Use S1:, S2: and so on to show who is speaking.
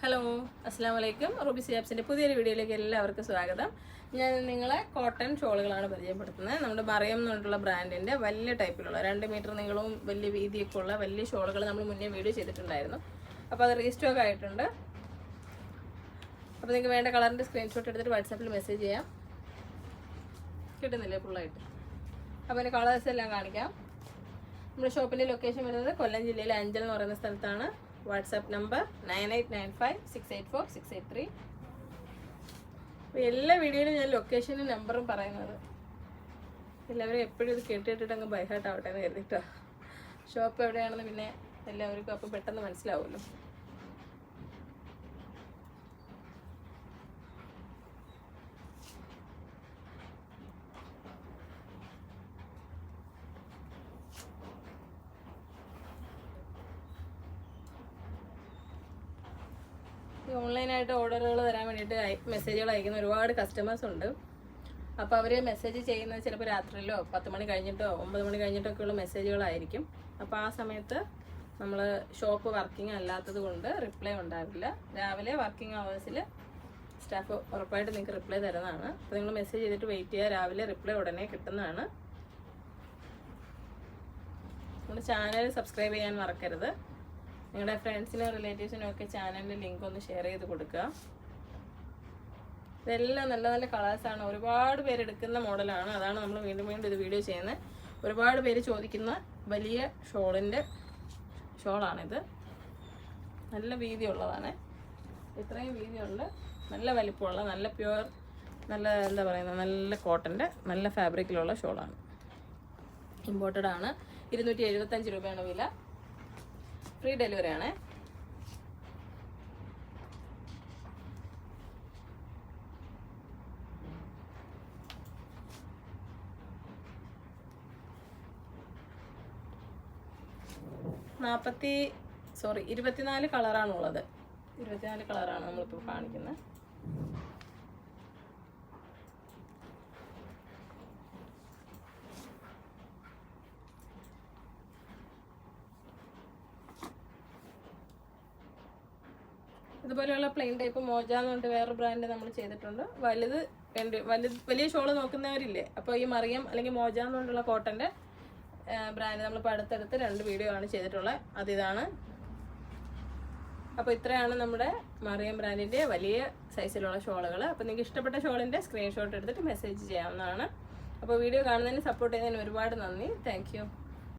S1: Hello അസ്സാം വലൈക്കും Ruby സിയാബ്സിന്റെ പുതിയൊരു വീഡിയോയിലേക്ക് എല്ലാവർക്കും സ്വാഗതം. ഞാൻ നിങ്ങളെ കോട്ടൺ ഷോളുകളാണ് പരിചയപ്പെടുത്തുന്നത്. നമ്മുടെ മറിയം പറഞ്ഞിട്ടുള്ള ബ്രാൻഡിന്റെ വലിയ ടൈപ്പിലുള്ള രണ്ട് മീറ്റർ നീളവും വലിയ വീതിയൊക്കെ ഉള്ള വലിയ ഷോളുകൾ നമ്മൾ മുന്നേ വീഡിയോ ചെയ്തിട്ടുണ്ടായിരുന്നു. അപ്പോൾ അത് റീസ്റ്റോക്ക് ആയിട്ടുണ്ട്. അപ്പോൾ നിങ്ങൾക്ക് വേണ്ട കളറിന്റെ സ്ക്രീൻഷോട്ട് എടുത്തിട്ട് വാട്സാപ്പിൽ മെസ്സേജ് ചെയ്യാം. കിട്ടുന്നില്ലേ ഫുള്ളായിട്ട് അപ്പോൾ അതിന്റെ കളേഴ്സ് എല്ലാം കാണിക്കാം. നമ്മുടെ ഷോപ്പിന്റെ ലൊക്കേഷൻ വരുന്നത് കൊല്ലം ജില്ലയിലെ അഞ്ചൽ എന്ന് പറയുന്ന സ്ഥലത്താണ്. WhatsApp number nine eight nine five six eight four six eight three. എല്ലാ വീഡിയോയിലും ഞാൻ ലൊക്കേഷനും നമ്പറും പറയുന്നത്. എല്ലാവരും എപ്പോഴും ഇത് കേട്ടിട്ടിട്ട് അങ്ങ് ബൈഹാർട്ട് ആവട്ടെ എന്ന് കരുതിട്ടോ ഷോപ്പ് എവിടെയാണെന്ന് പിന്നെ എല്ലാവർക്കും അപ്പോൾ പെട്ടെന്ന് മനസ്സിലാവുമല്ലോ. ഓൺലൈനായിട്ട് ഓർഡറുകൾ തരാൻ വേണ്ടിയിട്ട് മെസ്സേജുകൾ അയക്കുന്ന ഒരുപാട് കസ്റ്റമേഴ്സ് ഉണ്ട്. അപ്പോൾ അവർ മെസ്സേജ് ചെയ്യുന്നത് ചിലപ്പോൾ രാത്രിയിലോ പത്ത് മണി കഴിഞ്ഞിട്ടോ ഒമ്പത് മണി കഴിഞ്ഞിട്ടൊക്കെ ഉള്ള മെസ്സേജുകളായിരിക്കും അപ്പോൾ ആ സമയത്ത് നമ്മൾ ഷോപ്പ് വർക്കിംഗ് അല്ലാത്തത് കൊണ്ട് റിപ്ലൈ ഉണ്ടാവില്ല. രാവിലെ വർക്കിംഗ് അവേഴ്സിൽ സ്റ്റാഫ് ഉറപ്പായിട്ട് നിങ്ങൾക്ക് റിപ്ലൈ തരുന്നതാണ്. അപ്പോൾ നിങ്ങൾ മെസ്സേജ് ചെയ്തിട്ട് വെയിറ്റ് ചെയ്യുക രാവിലെ റിപ്ലൈ ഉടനെ കിട്ടുന്നതാണ്. നമ്മുടെ ചാനൽ സബ്സ്ക്രൈബ് ചെയ്യാൻ മറക്കരുത്. നിങ്ങളുടെ ഫ്രണ്ട്സിനും റിലേറ്റീവ്സിനും ഒക്കെ ചാനലിന്റെ ലിങ്ക് ഒന്ന് ഷെയർ ചെയ്ത് കൊടുക്കുക. ഇതെല്ലാം നല്ല നല്ല കളേഴ്സാണ് ഒരുപാട് പേര് എടുക്കുന്ന മോഡലാണ് അതാണ് നമ്മൾ വീണ്ടും വീണ്ടും ഇത് വീഡിയോ ചെയ്യുന്നത്. ഒരുപാട് പേര് ചോദിക്കുന്ന വലിയ ഷോളിന്റെ ഷോളാണിത് നല്ല വീതിയുള്ളതാണ്. ഇത്രയും വീതിയുള്ള നല്ല വലിപ്പമുള്ള നല്ല പ്യുവർ നല്ല എന്താ പറയുന്നത് നല്ല കോട്ടന്റെ നല്ല ഫാബ്രിക്കിലുള്ള ഷോളാണ് ഇമ്പോർട്ടഡ് ആണ്. ഇരുന്നൂറ്റി എഴുപത്തഞ്ച് രൂപയാണ് വില. ഫ്രീ ഡെലിവറി ആണേ. നാൽപ്പത്തി സോറി ഇരുപത്തിനാല് കളറാണുള്ളത്. ഇരുപത്തിനാല് കളറാണ് നമ്മളിപ്പോൾ കാണിക്കുന്നത് ഇതുപോലെയുള്ള പ്ലെയിൻ ടൈപ്പ് മോജ എന്ന് പറഞ്ഞിട്ട് വേറെ ബ്രാൻഡ് നമ്മൾ ചെയ്തിട്ടുണ്ട്. വലുത് രണ്ട് വലുത് വലിയ ഷോൾ നോക്കുന്നവരില്ലേ? അപ്പോൾ ഈ മറിയം അല്ലെങ്കിൽ മോജ എന്ന് പറഞ്ഞിട്ടുള്ള കോട്ടന്റെ ബ്രാൻഡ് നമ്മളിപ്പോൾ അടുത്തടുത്ത് രണ്ട് വീഡിയോ ആണ് ചെയ്തിട്ടുള്ളത് അതിതാണ് അപ്പോൾ ഇത്രയാണ് നമ്മുടെ മറിയം ബ്രാൻഡിന്റെ വലിയ സൈസിലുള്ള ഷോളുകൾ അപ്പോൾ നിങ്ങൾക്ക് ഇഷ്ടപ്പെട്ട ഷോളിന്റെ സ്ക്രീൻഷോട്ട് എടുത്തിട്ട് മെസ്സേജ് ചെയ്യാവുന്നതാണ്. അപ്പോൾ വീഡിയോ കാണുന്നതിന് സപ്പോർട്ട് ചെയ്യുന്നതിന് ഒരുപാട് നന്ദി. താങ്ക്